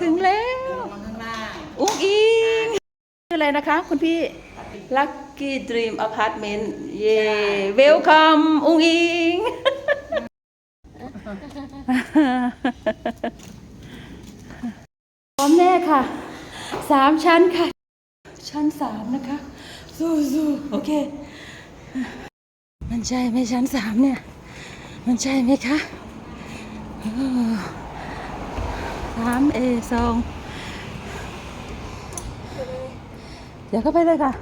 ถึงแล้วลงข้างล่างอุ้งอิงชื่ออะไรนะคะ คุณพี่ Lucky Dream Apartment เย่เวลคัมอุ้งอิง พร้อมแน่ค่ะสามชั้นค่ะ ชั้นสามนะคะ สู้สู้โอเค มันใช่ไหมชั้นสามเนี่ย มันใช่ไหมคะสามเอสองเดี๋ยวเข้าไปเลยค่ะ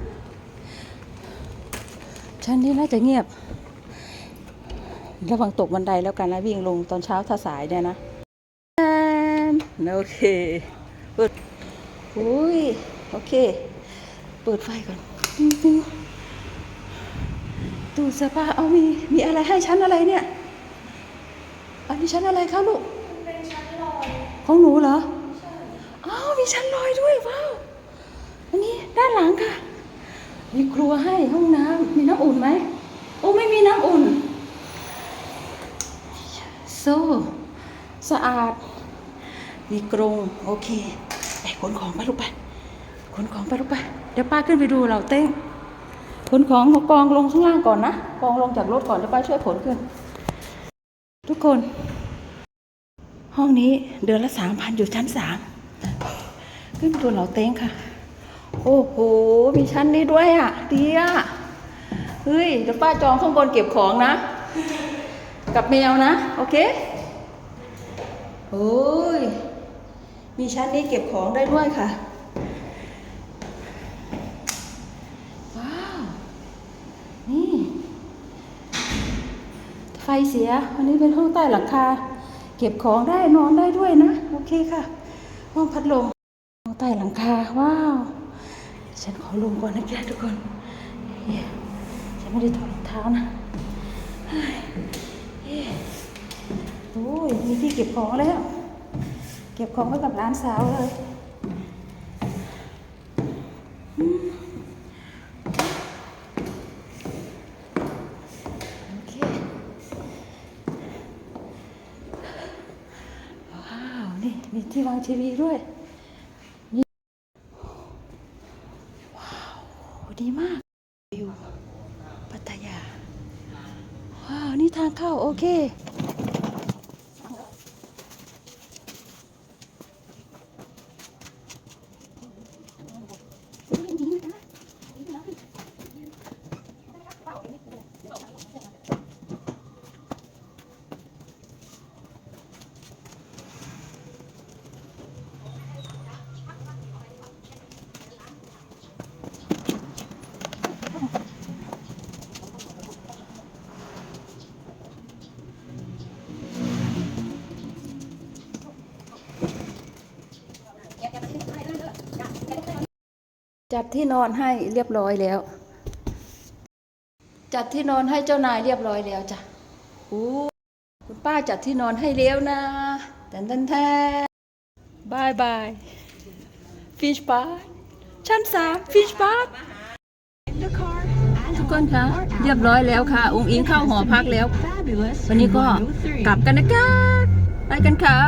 ชั้นนี้น่าจะเงียบ ระวังตกบันไดแล้วกันนะวิ่งลงตอนเช้าถ้าสายเนี่ยนะโอเคเปิดอุ้ยโอเค เปิดไฟก่อนตู้เสื้อผ้าเอามีมีอะไรให้ชั้นอะไรเนี่ย อันนี้ชั้นอะไรคะลูก ของหนูเหรออ้าวมีชั้นลอยด้วยว้าวอันนี้ด้านหลังค่ะ มีครัวให้ห้องน้ำมีน้ำอุ่นไหมโอ้ไม่มีน้ำอุ่นโซ่สะอาด มีกรงโอเคไปขนของไปลูกไปขนของไปลูกไปเดี๋ยวป้าขึ้นไปดูเราเต้งขนของกองลงข้างล่างก่อนนะกองลงจากรถก่อนเดี๋ยวป้าช่วยขนขึ้น ทุกคน ห้องนี้เดือนละสามพันอยู่ชั้นสามขึ้นไปดูเหล่าเต้งค่ะ โอ้โห มีชั้นนี้ด้วยอะดีอะเฮ้ยเดี๋ยวป้าจองข้างบนเก็บของนะ กับแมวนะ โอเคโอ้ยมีชั้นนี้เก็บของได้ด้วยค่ะ ว้าว นี่ ไฟเสียวันนี้เป็นห้องใต้หลังคา เก็บของได้นอนได้ด้วยนะ โอเคค่ะ ห้องพัดลมห้องใต้หลังคา ว้าว ฉันขอลงก่อนนะแกทุกคน ฉันไม่ได้ถอดรองเท้านะโอ้ยมีที่เก็บของแล้ว เก็บของไว้กับร้านสาวเลยอืมโอเค ว้าว นี่มีที่วางทีวีด้วยนี่ว้าวดีมากวิวพัทยา ว้าว นี่ทางเข้า โอเค จัดที่นอนให้เรียบร้อยแล้ว จัดที่นอนให้เจ้านายเรียบร้อยแล้วจ้ะโอ้คุณป้าจัดที่นอนให้แล้วนะแทนแทนแทนบายบายฟิชพาร์ชั้นสามฟิชพาร์ทุกคนคะเรียบร้อยแล้วค่ะอุ้งอิงเข้าหอพักแล้ว วันนี้ก็กลับกันนะคะ ไปกันค่ะ